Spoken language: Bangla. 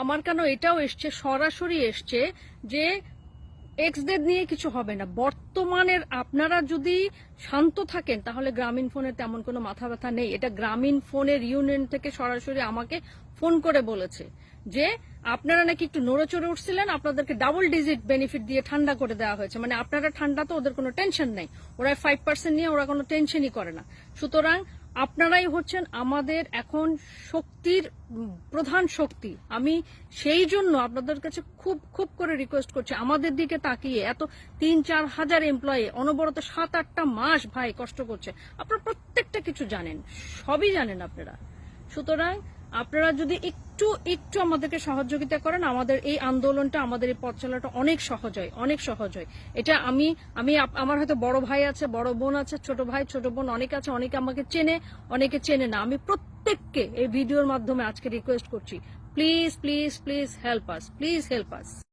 আমার কেন এটাও এসছে, সরাসরি এসছে যে এক্সদের নিয়ে কিছু হবে না। বর্তমানের আপনারা যদি শান্ত থাকেন, তাহলে গ্রামীণ ফোনের তেমন কোনো মাথা ব্যথা নেই। এটা গ্রামীণ ফোনের ইউনিয়ন থেকে সরাসরি আমাকে ফোন করে বলেছে যে, আপনারা নাকি একটু নড়ে চড়ে উঠছিলেন, আপনাদেরকে ডাবল ডিজিট বেনিফিট দিয়ে ঠান্ডা করে দেওয়া হয়েছে। মানে আপনারা ঠান্ডা তো, ওদের কোনো টেনশন নেই। ওরা ফাইভ পার্সেন্ট নিয়ে ওরা কোনো টেনশনই করে না। সুতরাং আপনারাই হচ্ছেন আমাদের এখন শক্তির প্রধান শক্তি। আমি সেই জন্য আপনাদের কাছে খুব খুব করে রিকোয়েস্ট করছি। আমাদের দিকে তাকিয়ে এত তিন, চার হাজার এমপ্লয়ি অনবরত সাত, আটটা মাস ভাই কষ্ট করছে। আপনারা প্রত্যেকটা কিছু জানেন, সবই জানেন আপনারা। সুতরাং আপনারা যদি একটু একটু আমাদেরকে সহযোগিতা করেন, আমাদের এই আন্দোলনটা, আমাদের এই পথ চলাটা অনেক সহজ হয়, অনেক সহজ হয়। এটা আমি আমি আমার হয়তো বড় ভাই আছে, বড় বোন আছে, ছোট ভাই, ছোট বোন অনেক আছে, অনেকে আমাকে চেনে, অনেকে চেনে না। আমি প্রত্যেককে এই ভিডিওর মাধ্যমে আজকে রিকোয়েস্ট করছি please please please help us please help us